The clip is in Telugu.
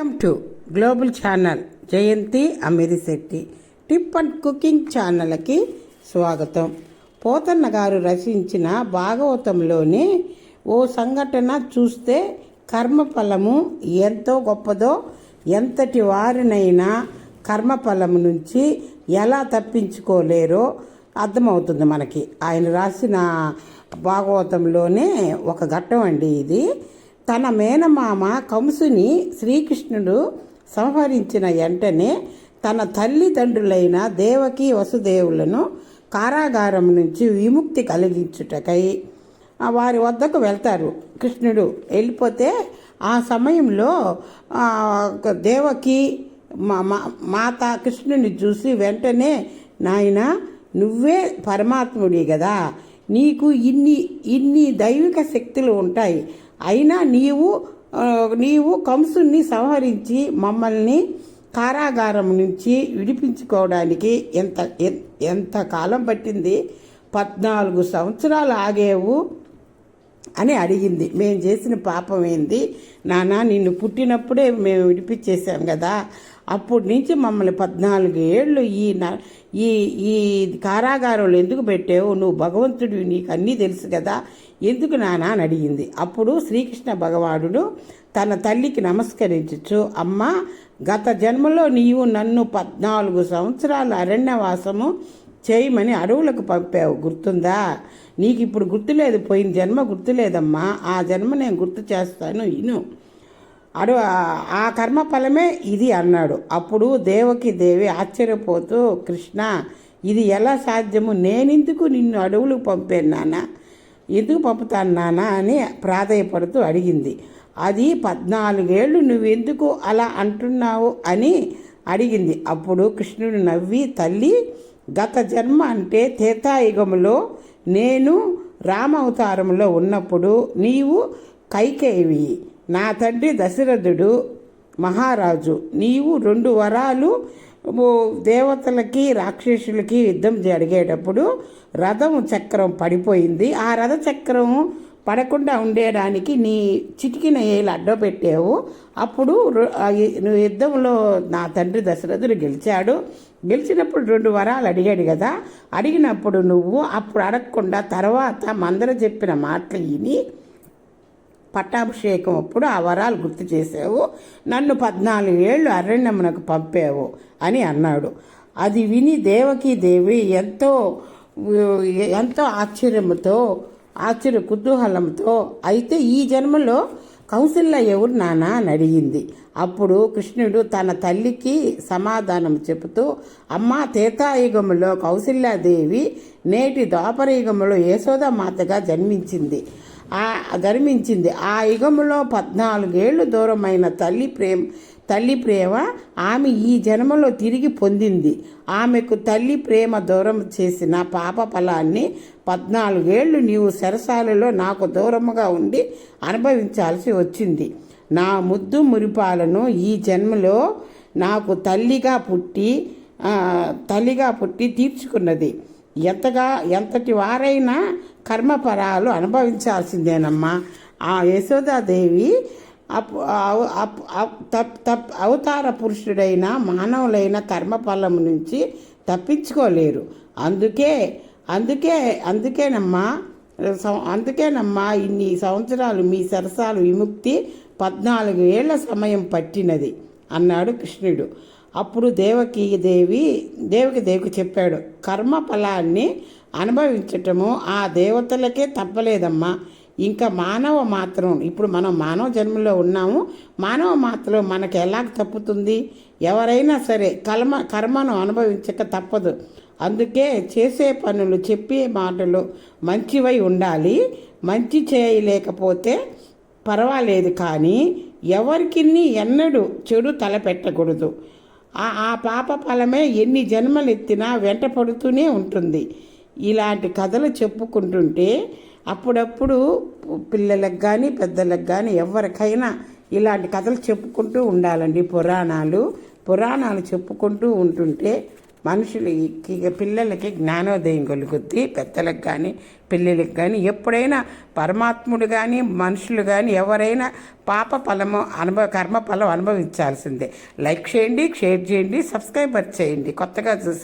Welcome to global channel Jayanthi Amirisetty tip and cooking ఛానల్కి స్వాగతం. పోతన్న గారు రచించిన భాగవతంలోని ఓ సంఘటన చూస్తే కర్మఫలము ఎంతో గొప్పదో ఎంతటి వారినైనా కర్మఫలము నుంచి ఎలా తప్పించుకోలేరో అర్థమవుతుంది మనకి. ఆయన రాసిన భాగవతంలోనే ఒక ఘట్టం అండి ఇది. తన మేనమామ కంసుని శ్రీకృష్ణుడు సంహరించిన వెంటనే తన తల్లిదండ్రులైన దేవకి వసుదేవులను కారాగారం నుంచి విముక్తి కలిగించుటకై వారి వద్దకు వెళ్తారు. కృష్ణుడు వెళ్ళిపోతే ఆ సమయంలో ఒక దేవకి మా మా- మాత కృష్ణుని చూసి వెంటనే నాయన నువ్వే పరమాత్ముడి కదా. నీకు ఇన్ని ఇన్ని దైవిక శక్తులు ఉంటాయి. అయినా నీవు నీవు కంసుని సంహరించి మమ్మల్ని కారాగారం నుంచి విడిపించుకోవడానికి ఎంత ఎంత కాలం పట్టింది? పద్నాలుగు సంవత్సరాలు ఆగేవు. అని అడిగింది. మేము చేసిన పాపం ఏంది? నానా నిన్ను పుట్టినప్పుడే మేము విడిపించేసాం కదా అప్పటి నుంచి మమ్మల్ని పద్నాలుగు ఏళ్ళు ఈ న- ఈ ఈ కారాగారంలో ఎందుకు పెట్టావు? నువ్వు భగవంతుడివి నీకు అన్నీ తెలుసు కదా ఎందుకు నానా? అని అడిగింది. అప్పుడు శ్రీకృష్ణ భగవానుడు తన తల్లికి నమస్కరించచ్చు అమ్మ గత జన్మలో నీవు నన్ను పద్నాలుగు సంవత్సరాల అరణ్యవాసము చేయమని అడవులకు పంపావు గుర్తుందా? నీకు ఇప్పుడు గుర్తులేదు పోయిన జన్మ గుర్తులేదమ్మా. ఆ జన్మ నేను గుర్తు చేస్తాను ఇను. అడు ఆ కర్మ ఫలమే ఇది అన్నాడు. అప్పుడు దేవకి దేవి ఆశ్చర్యపోతూ కృష్ణ ఇది ఎలా సాధ్యము? నేనెందుకు నిన్ను అడవులకు పంపాను నాన్న? ఎందుకు పంపుతాను నాన్న అని ప్రాధాయపడుతూ అడిగింది. అది పద్నాలుగేళ్ళు నువ్వెందుకు అలా అంటున్నావు అని అడిగింది. అప్పుడు కృష్ణుడు నవ్వి తల్లి గత జన్మ అంటే త్రేతాయుగములో నేను రామవతారంలో ఉన్నప్పుడు నీవు కైకేవి నా తండ్రి దశరథుడు మహారాజు. నీవు రెండు వరాలు దేవతలకి రాక్షసులకి యుద్ధం జరిగేటప్పుడు రథం చక్రం పడిపోయింది. ఆ రథ చక్రం పడకుండా ఉండేయడానికి నీ చిటికిన ఏలు అడ్డ పెట్టావు. అప్పుడు నువ్వు యుద్ధంలో నా తండ్రి దశరథుడు గెలిచాడు. గెలిచినప్పుడు రెండు వరాలు అడిగాడు కదా. అడిగినప్పుడు నువ్వు అప్పుడు అడగకుండా తర్వాత మందర చెప్పిన మాటలు విని పట్టాభిషేకం అప్పుడు ఆ వరాలు గుర్తు చేసావు నన్ను పద్నాలుగు ఏళ్ళు అరణ్యమునకు పంపావు అని అన్నాడు. అది విని దేవకీ దేవి ఎంతో ఎంతో ఆశ్చర్యంతో ఆశ్చర్య కుతూహలంతో అయితే ఈ జన్మలో కౌశల్య ఎవరు నానా? అని అడిగింది. అప్పుడు కృష్ణుడు తన తల్లికి సమాధానం చెబుతూ అమ్మ తేతాయుగంలో కౌశల్యాదేవి నేటి ద్వాపరయుగములో యశోదామాతగా జన్మించింది. ఆ జన్మించింది ఆ యుగములో పద్నాలుగేళ్ళు దూరమైన తల్లి ప్రేమ తల్లి ప్రేమ ఆమె ఈ జన్మలో తిరిగి పొందింది. ఆమెకు తల్లి ప్రేమ దూరం చేసిన పాప ఫలాన్ని పద్నాలుగేళ్ళు నీవు సరసాలలో నాకు దూరముగా ఉండి అనుభవించాల్సి వచ్చింది. నా ముద్దు మురిపాలను ఈ జన్మలో నాకు తల్లిగా పుట్టి తల్లిగా పుట్టి తీర్చుకున్నది. ఎంతగా ఎంతటి వారైనా కర్మపరాలు అనుభవించాల్సిందేనమ్మా. ఆ యశోదాదేవి అప్ అప్- తప్ తప్ అవతార పురుషుడైన మానవులైన కర్మఫలం నుంచి తప్పించుకోలేరు. అందుకే అందుకే అందుకేనమ్మా సం- అందుకేనమ్మా ఇన్ని సంవత్సరాలు మీ సరసాలు విముక్తి పద్నాలుగు ఏళ్ళ సమయం పట్టినది అన్నాడు కృష్ణుడు. అప్పుడు దేవకి దేవి దేవకి దేవికి చెప్పాడు కర్మ ఫలాన్ని అనుభవించటము ఆ దేవతలకే తప్పలేదమ్మా. ఇంకా మానవ మాత్రం ఇప్పుడు మనం మానవ జన్మలో ఉన్నాము మానవ మాత్రం మనకు ఎలా తప్పుతుంది? ఎవరైనా సరే కర్మ కర్మను అనుభవించక తప్పదు. అందుకే చేసే పనులు చెప్పే మాటలు మంచివై ఉండాలి. మంచి చేయలేకపోతే పర్వాలేదు కానీ ఎవరికి ఎన్నడూ చెడు తలపెట్టకూడదు. ఆ పాప ఫలమే ఎన్ని జన్మలు ఎత్తినా వెంట పడుతూనే ఉంటుంది. ఇలాంటి కథలు చెప్పుకుంటుంటే అప్పుడప్పుడు పిల్లలకు కానీ పెద్దలకు కానీ ఎవరికైనా ఇలాంటి కథలు చెప్పుకుంటూ ఉండాలండి పురాణాలు. పురాణాలు చెప్పుకుంటూ ఉంటుంటే మనుషులకి పిల్లలకి జ్ఞానోదయం కలుగుద్ది. పెద్దలకు కానీ పిల్లలకు కానీ ఎప్పుడైనా పరమాత్ముడు కానీ మనుషులు కానీ ఎవరైనా పాప ఫలము అనుభవ కర్మ ఫలం అనుభవించాల్సిందే. లైక్ చేయండి షేర్ చేయండి సబ్స్క్రైబర్ చేయండి. కొత్తగా చూసే